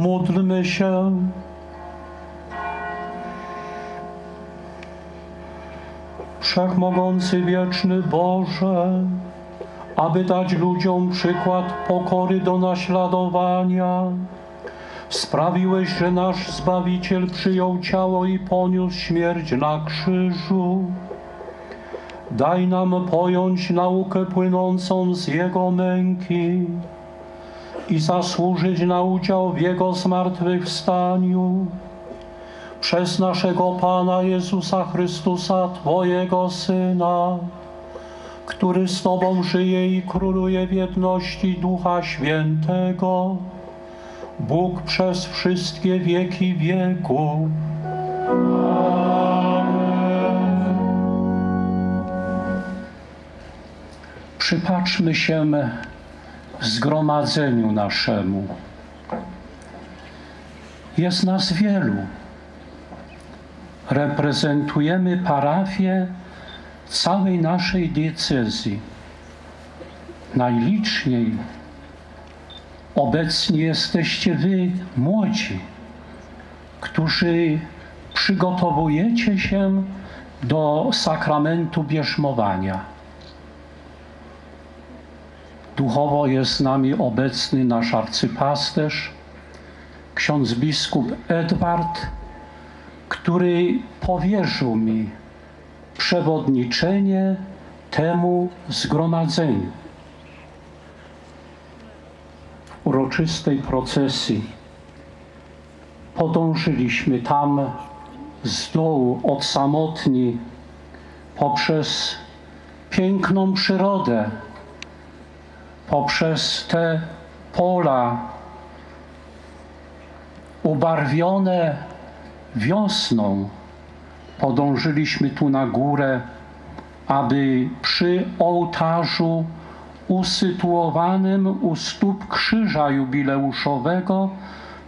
Módlmy się. Wszechmogący wieczny Boże, aby dać ludziom przykład pokory do naśladowania, sprawiłeś, że nasz Zbawiciel przyjął ciało i poniósł śmierć na krzyżu. Daj nam pojąć naukę płynącą z Jego męki i zasłużyć na udział w Jego zmartwychwstaniu. Przez naszego Pana Jezusa Chrystusa, Twojego Syna, który z Tobą żyje i króluje w jedności Ducha Świętego, Bóg przez wszystkie wieki wieków. Przypatrzmy się zgromadzeniu naszemu. Jest nas wielu. Reprezentujemy parafię całej naszej diecezji. Najliczniej obecni jesteście wy, młodzi, którzy przygotowujecie się do sakramentu bierzmowania. Duchowo jest z nami obecny nasz arcypasterz, ksiądz biskup Edward, który powierzył mi przewodniczenie temu zgromadzeniu. W uroczystej procesji podążyliśmy tam z dołu od samotni poprzez piękną przyrodę, poprzez te pola ubarwione wiosną podążyliśmy tu na górę, aby przy ołtarzu usytuowanym u stóp krzyża jubileuszowego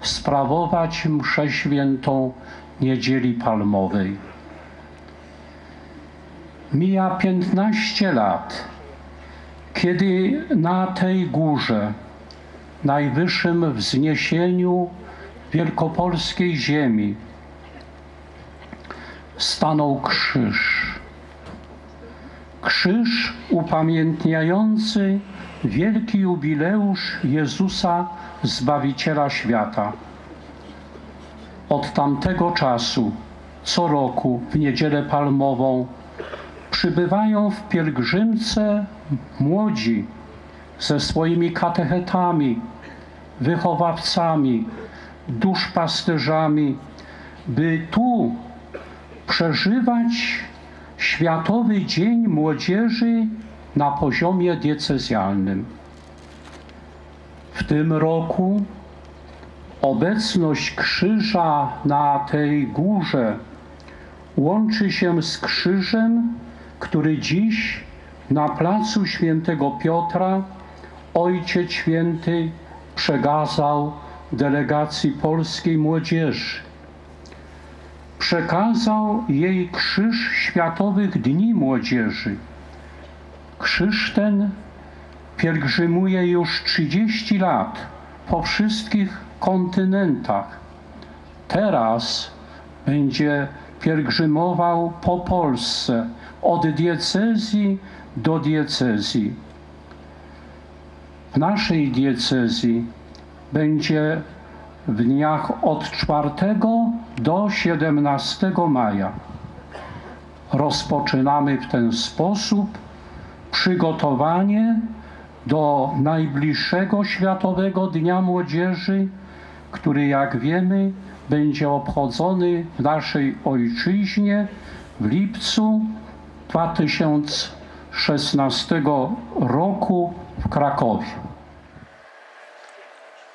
sprawować mszę świętą Niedzieli Palmowej. Mija 15 lat, kiedy na tej górze, najwyższym wzniesieniu wielkopolskiej ziemi, stanął krzyż. Krzyż upamiętniający wielki jubileusz Jezusa, Zbawiciela świata. Od tamtego czasu, co roku w Niedzielę Palmową, przybywają w pielgrzymce młodzi ze swoimi katechetami, wychowawcami, duszpasterzami, by tu przeżywać Światowy Dzień Młodzieży na poziomie diecezjalnym. W tym roku obecność krzyża na tej górze łączy się z krzyżem, który dziś na placu Świętego Piotra Ojciec Święty przekazał delegacji polskiej młodzieży przekazał jej krzyż Światowych Dni Młodzieży. Krzyż ten pielgrzymuje już 30 lat po wszystkich kontynentach. Teraz będzie pielgrzymował po Polsce od diecezji do diecezji. W naszej diecezji będzie w dniach od 4 do 17 maja. Rozpoczynamy w ten sposób przygotowanie do najbliższego Światowego Dnia Młodzieży, który, jak wiemy, będzie obchodzony w naszej ojczyźnie w lipcu 2016 roku w Krakowie.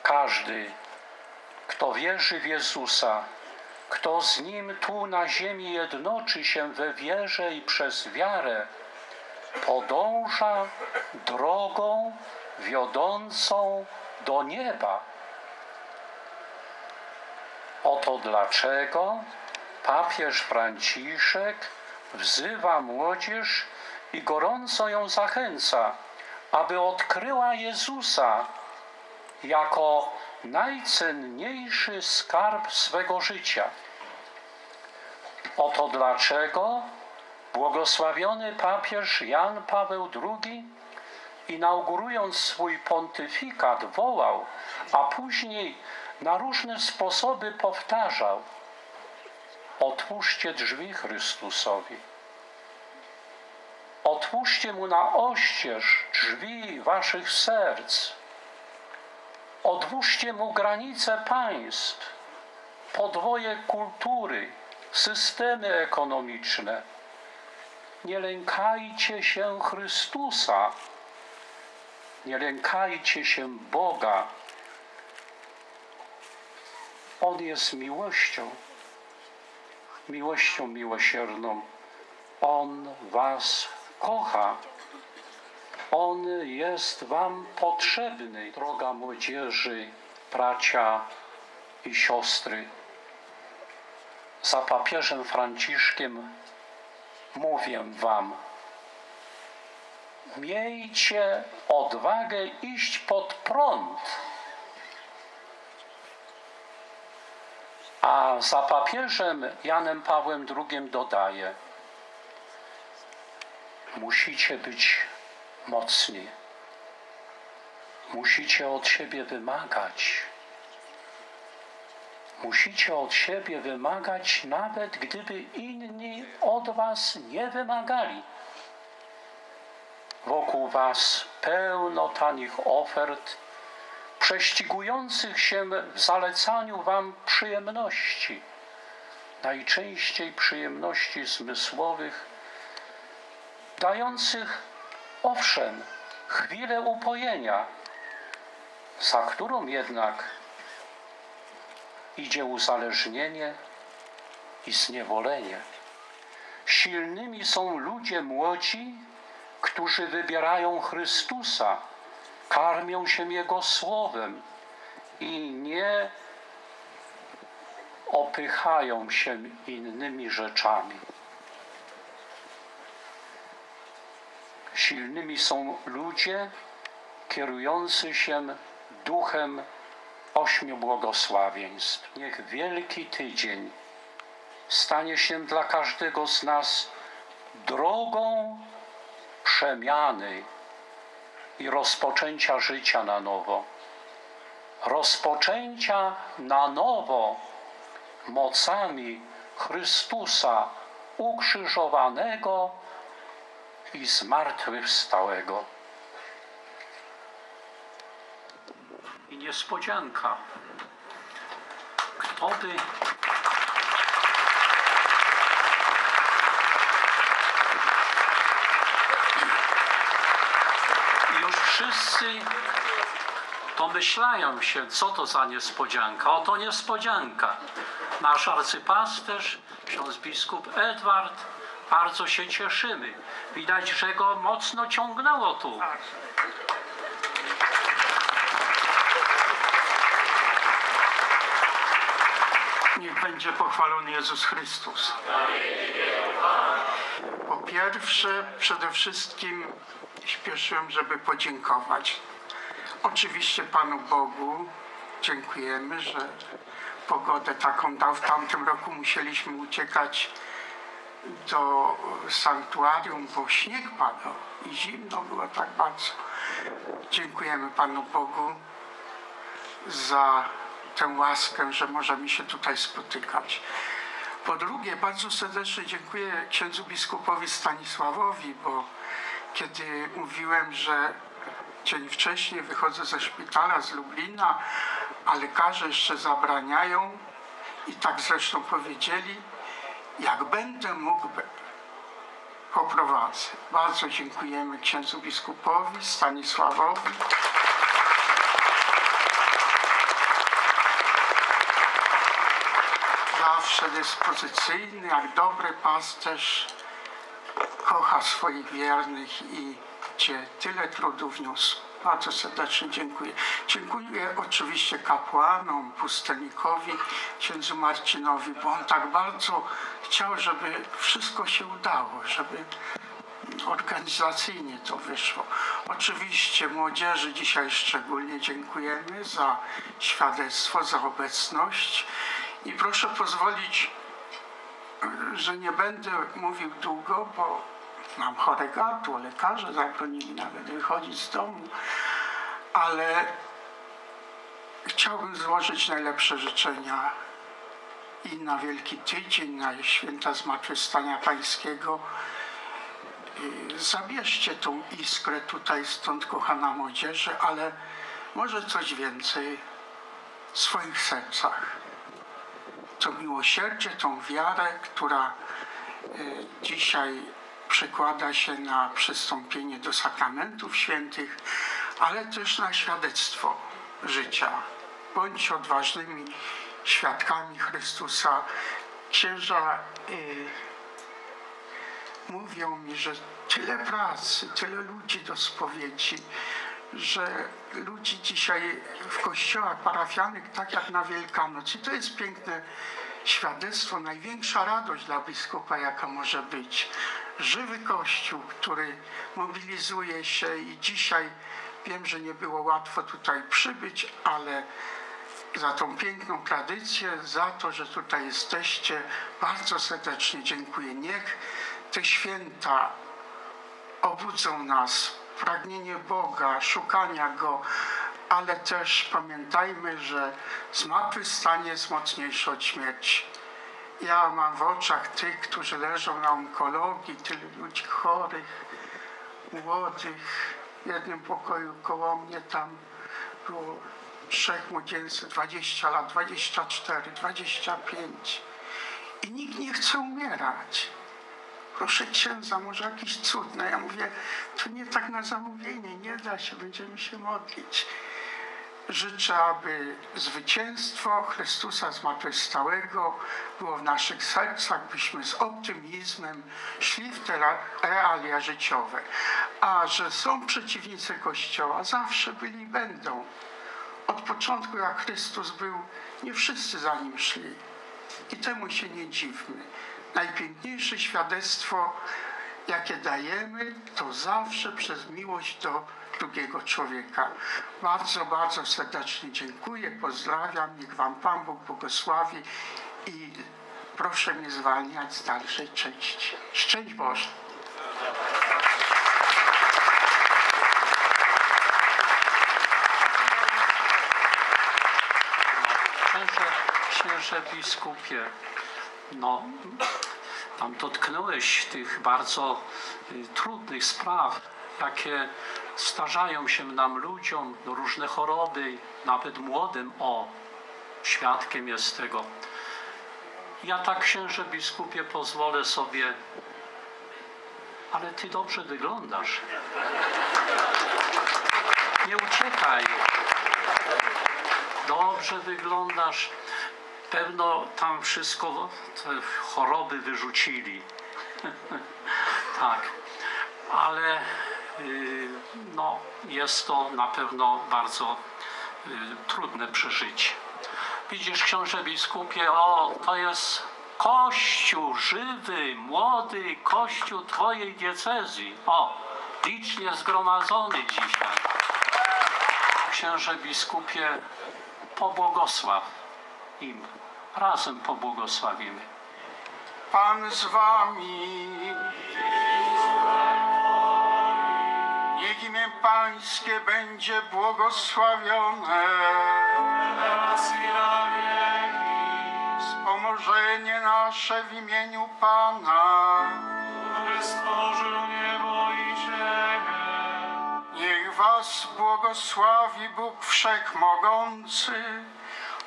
Każdy kto wierzy w Jezusa, kto z Nim tu na ziemi jednoczy się we wierze i przez wiarę, podąża drogą wiodącą do nieba. Oto dlaczego papież Franciszek wzywa młodzież i gorąco ją zachęca, aby odkryła Jezusa jako najcenniejszy skarb swego życia. Oto dlaczego błogosławiony papież Jan Paweł II, inaugurując swój pontyfikat, wołał, a później na różne sposoby powtarzał: Otwórzcie drzwi Chrystusowi. Otwórzcie mu na oścież drzwi waszych serc. Otwórzcie mu granice państw, podwoje kultury, systemy ekonomiczne. Nie lękajcie się Chrystusa, nie lękajcie się Boga. On jest miłością, miłością miłosierną. On was kocha. On jest Wam potrzebny, droga młodzieży, bracia i siostry. Za papieżem Franciszkiem mówię Wam, miejcie odwagę iść pod prąd. A za papieżem Janem Pawłem II dodaje, musicie być mocni. Musicie od siebie wymagać. Musicie od siebie wymagać, nawet gdyby inni od Was nie wymagali. Wokół Was pełno tanich ofert, prześcigujących się w zalecaniu Wam przyjemności, najczęściej przyjemności zmysłowych, dających owszem chwilę upojenia, za którą jednak idzie uzależnienie i zniewolenie. Silnymi są ludzie młodzi, którzy wybierają Chrystusa, karmią się Jego słowem i nie opychają się innymi rzeczami. Silnymi są ludzie kierujący się duchem ośmiu błogosławieństw. Niech wielki tydzień stanie się dla każdego z nas drogą przemiany i rozpoczęcia życia na nowo. Rozpoczęcia na nowo mocami Chrystusa ukrzyżowanego i zmartwychwstałego. I niespodzianka. Kto by już wszyscy domyślają się, co to za niespodzianka. Oto niespodzianka. Nasz arcypasterz, ksiądz biskup Edward, bardzo się cieszymy. Widać, że go mocno ciągnęło tu. Niech będzie pochwalony Jezus Chrystus. Po pierwsze, przede wszystkim śpieszyłem, żeby podziękować. Oczywiście Panu Bogu dziękujemy, że pogodę taką dał. W tamtym roku musieliśmy uciekać do sanktuarium, bo śnieg padał i zimno było tak bardzo. Dziękujemy Panu Bogu za tę łaskę, że możemy się tutaj spotykać. Po drugie, bardzo serdecznie dziękuję księdzu biskupowi Stanisławowi, bo kiedy mówiłem, że dzień wcześniej wychodzę ze szpitala z Lublina, a lekarze jeszcze zabraniają i tak zresztą powiedzieli, jak będę mógł, poprowadzę. Bardzo dziękujemy księdzu biskupowi Stanisławowi. Zawsze dyspozycyjny, jak dobry pasterz, kocha swoich wiernych i gdzie tyle trudów niósł. Bardzo serdecznie dziękuję. Dziękuję oczywiście kapłanom, pustelnikowi, księdzu Marcinowi, bo on tak bardzo chciał, żeby wszystko się udało, żeby organizacyjnie to wyszło. Oczywiście młodzieży dzisiaj szczególnie dziękujemy za świadectwo, za obecność i proszę pozwolić, że nie będę mówił długo, bo mam chore gardło, lekarze zabronili nawet wychodzić z domu, ale chciałbym złożyć najlepsze życzenia i na Wielki Tydzień, na święta Zmartwychwstania Pańskiego. Y, Zabierzcie tą iskrę tutaj stąd, kochana młodzieży, ale może coś więcej w swoich sercach. To miłosierdzie, tą wiarę, która y, dzisiaj przekłada się na przystąpienie do sakramentów świętych, ale też na świadectwo życia. Bądźcie odważnymi świadkami Chrystusa. Księża y, mówią mi, że tyle pracy, tyle ludzi do spowiedzi, że ludzi dzisiaj w kościołach parafialnych, tak jak na Wielkanoc. I to jest piękne świadectwo, największa radość dla biskupa, jaka może być. Żywy Kościół, który mobilizuje się i dzisiaj wiem, że nie było łatwo tutaj przybyć, ale za tą piękną tradycję, za to, że tutaj jesteście. Bardzo serdecznie dziękuję. Niech te święta obudzą nas, pragnienie Boga, szukania Go, ale też pamiętajmy, że zmartwychwstanie jest mocniejsze od śmierci. Ja mam w oczach tych, którzy leżą na onkologii, tylu ludzi chorych, młodych. W jednym pokoju koło mnie tam było trzech młodzieńców, 20 lat, 24, 25. I nikt nie chce umierać. Proszę księdza, może jakiś cud. No ja mówię, to nie tak na zamówienie, nie da się, będziemy się modlić. Życzę, aby zwycięstwo Chrystusa zmartwychwstałego było w naszych sercach, byśmy z optymizmem szli w te realia życiowe. A że są przeciwnicy Kościoła, zawsze byli i będą. Od początku, jak Chrystus był, nie wszyscy za nim szli. I temu się nie dziwmy. Najpiękniejsze świadectwo, jakie dajemy, to zawsze przez miłość do drugiego człowieka. Bardzo, bardzo serdecznie dziękuję, pozdrawiam, niech Wam Pan Bóg błogosławi i proszę mnie zwalniać z dalszej części. Szczęść Boże! Księże, biskupie, no, tam dotknąłeś tych bardzo y, trudnych spraw, jakie starzają się nam ludziom, różne choroby, nawet młodym, o, świadkiem jest tego. Ja tak, księże biskupie, pozwolę sobie, ale ty dobrze wyglądasz. Nie uciekaj. Dobrze wyglądasz. Pewno tam wszystko, choroby wyrzucili. tak. Ale no, jest to na pewno bardzo y, trudne przeżycie. Widzisz, książę biskupie, o, to jest kościół żywy, młody kościół twojej diecezji. O, licznie zgromadzony dzisiaj. Księże biskupie, pobłogosław im. Razem pobłogosławimy. Pan z wami. Niech imię Pańskie będzie błogosławione. Wspomożenie nasze w imieniu Pana. który stworzył niebo i ziemię. Niech was błogosławi Bóg Wszechmogący,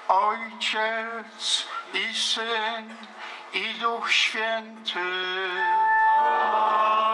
Ojciec i Syn i Duch Święty. Amen.